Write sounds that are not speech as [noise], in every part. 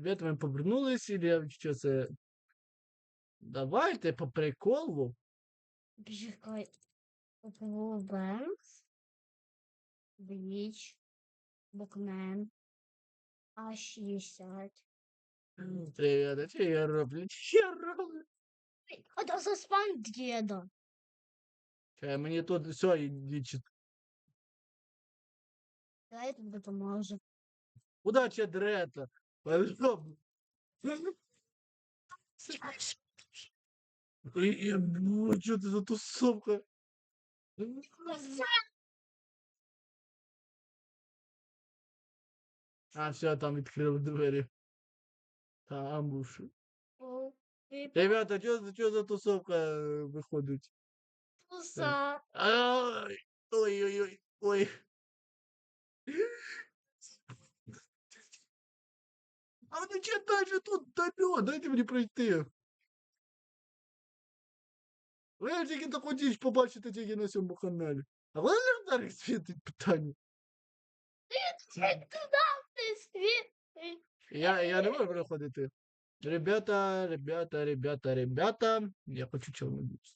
Ребята, ми повернулись, і що це? Давайте по приколу. Бенкс. Бліч. Букмен. А60. Ребята, що я роблю? Що [laughs] я роблю? А то за спам деда. Чекай, мені тут все ідіть. Дай тобі допоможе. Удача дрета. Пожалуйста. Я ну, что ты за тусовка? А, все, там відкрили двері. Та амбуш. О, ти Ребята, что, что за тусовка е, виходить? пуса. Ай, Ой-ой-ой, ой. А ну че дальше тут дальо? Дайте мені пройти. Ви тільки таку діч побачите тільки на цьому каналі. А ви легендарних світить питання. Ти туди ти світ. Я, я не можу проходити. Ребята, ребята, ребята, ребята. Я хочу чого-небудь.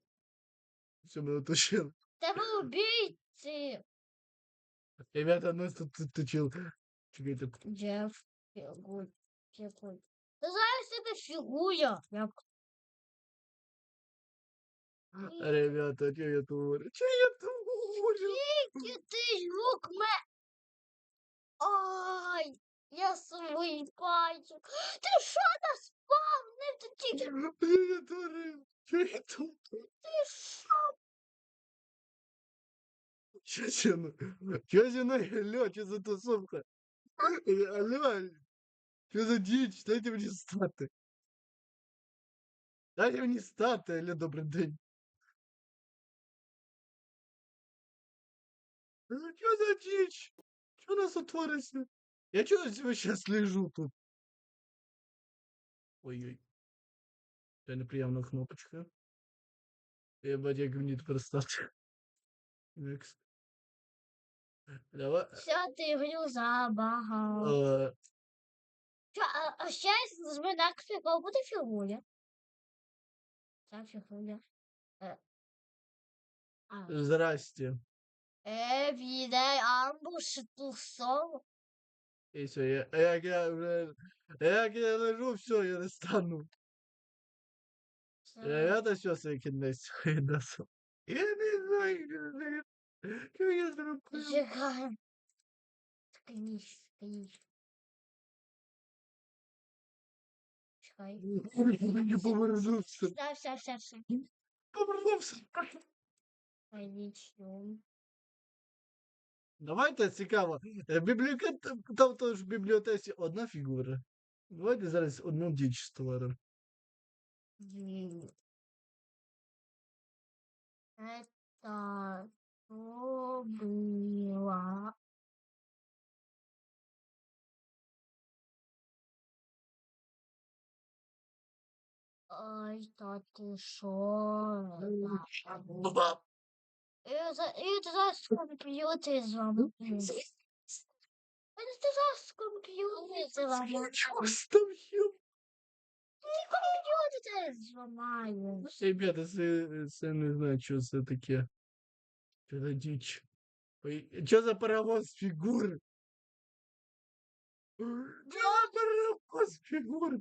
Все, мене точил. Тебе убійці. Ребята, нас тут тут точил. Чекайте. Джеф, фігуль, фігуль. Ти зараз це фігуля. Як Ребята, чо я творю? Чо я творю? Ти ти жук ме. Ай, я свій бачу. Ти що наспав? Не ти тільки Чо я творив? Чо я творив? ти що? Чо це ну? Чо це ну? Алло, чо за тусовка? Е, Алло, що за діч? Дайте мені стати. Дайте мені стати, алло, добрий день. Ну, Що за діч? Що у нас тут твориться? Я чогось весь час лежу тут. Ой-ой. Це неприємна кнопочка. Ебать, як мені тепер стати. Next. Давай. Все, ти грю забагав. Е, Що, а, а ще зажми на фігу, буде фігуля. Це фігуля. Е. А. Здрасте. Е, відей амбуш тусов. І все, я, як я вже, як я лежу, все, я не стану. Ребята, все, це кінець відосу. Я не знаю, що [laughs] це- що я зробив. Чекай. Скрізь, скрізь. Чекай. Я повернувся. Все, все, все, все. Повернувся. Пойдем. Давайте цікаво. Е, Бібліотека, там теж в бібліотеці одна фігура. Давайте зараз одну діч створимо. Блин. Ай, та ти шо? Я за- я зараз комп'ютер зламаю. Я зараз комп'ютер зламаю. Ставлю. Комп'ютер зламаю. Ребята, це, це не знаю, що це таке. За діч? Ой, Що за паровоз фігур? Що за паровоз фігур?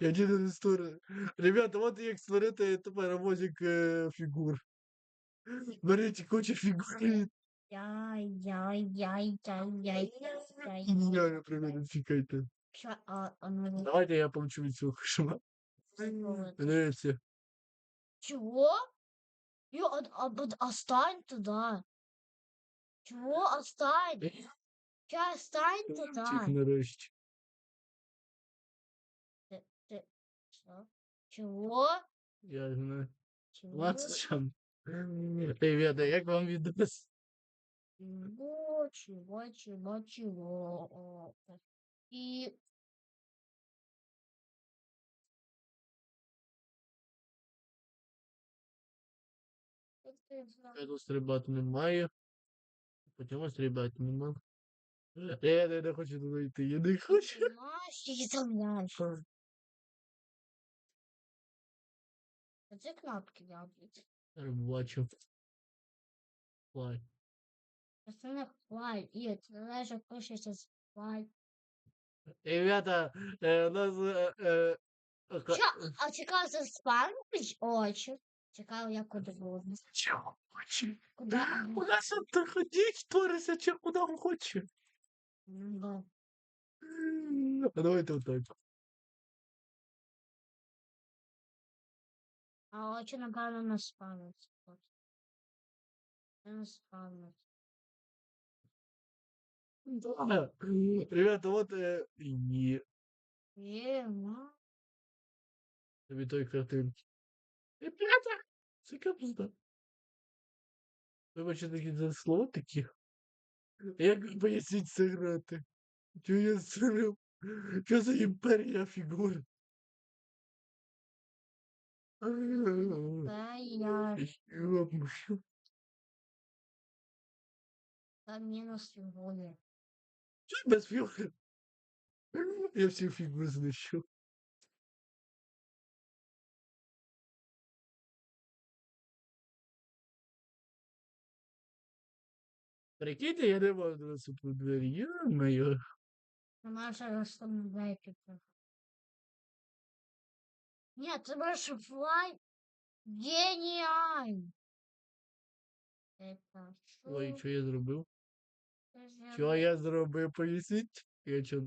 Я не створю. Ребята, от як створити це паровозик е, фігур. Беріть кучу фігур. Яй-яй-яй-яй-яй-яй. Гениально приводить, чекайте. Ща, а, а, ну, Давайте я получу від цього кошмара. вот. Дивіться. Чего? Ё, а, а, бud- а стань туда. Чего? Остань. Сейчас остань Тих туда. нарешті. Что? Чего? Я знаю. Чего? Ладно, що. Ребята, як вам відос? Чего? Чего? Чего? Чего? О, И Как ты знал? Я тут стрибати немає. Потім стрибати нема. Я не, не хочу туди йти, я не хочу. Знаешь, и там дальше. Где кнопки делать? Я Бачу. Лай. Пацаны, хваль. И ты даже хочешь спать. Ребята, е, у нас... Ка- Чё? А чекав за спальнич? Очі. Чекав я куди буду. Чого хоче? Куди? У нас тут ходіть, твориться, чи куди хоче. Ну, да. А давайте отак. А очі, напевно, не спалять. От. Не спалять. Да. Ребята, от е, ні. Є, ну. Тобі той картинки. Ребята, це капуста. Вибачте такі за слово такі. Як поясніть це грати? Чого я стрив? Що за імперія фігур? Та я Йо-моє. там мінус фігурі. Чого без фігур? Я всі фігури знищу. Прикиньте, я не можу наступну двері. Йо-моє. Вона вже розставляє Ні, ти можеш флай. Геніально. Это Ой, що? що я зробив? Це ж Що я зробив, поясніть? Я чо...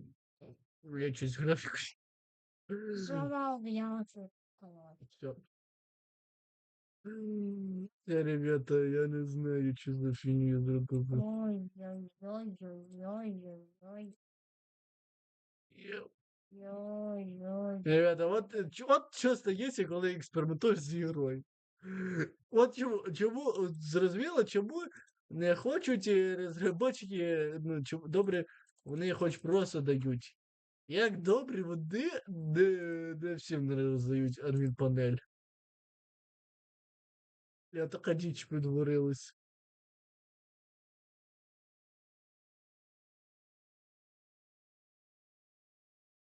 Я щось графіку. Зламав я цю колоду. Я, ребята, я не знаю, що за фігню я зробив. Ой, ой, ой, ой, ой, ой, ой, ой, ой. Ребята, от, чо- от що стається, коли експериментуєш з ігрою. От чому, чому зрозуміло, чому не хочуть е, розробники, ну, чому, добре, вони хоч просто дають. Як добре вони не, не всім не роздають адмінпанель. Я така діч підворилась.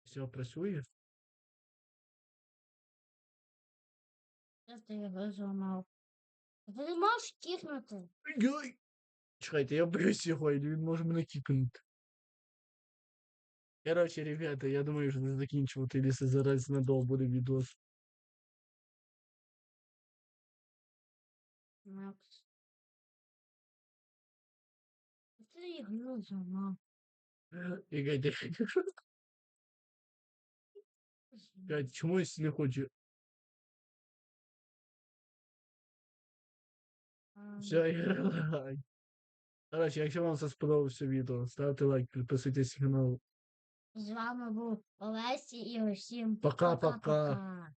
Все працює? Я ти його зламав. Ти не можеш кікнути. Ой. Чекайте, я боюсь його, і він може мене кікнути. Короче, ребята, я думаю, що не закінчувати, якщо зараз надовго буде відос. Зламав. І Катя, Катя, чомусь не хочу. Все, Короче, якщо вам це сподобався відео, ставте лайк, підписуйтесь на канал. З вами був Олесі і усім пока-пока.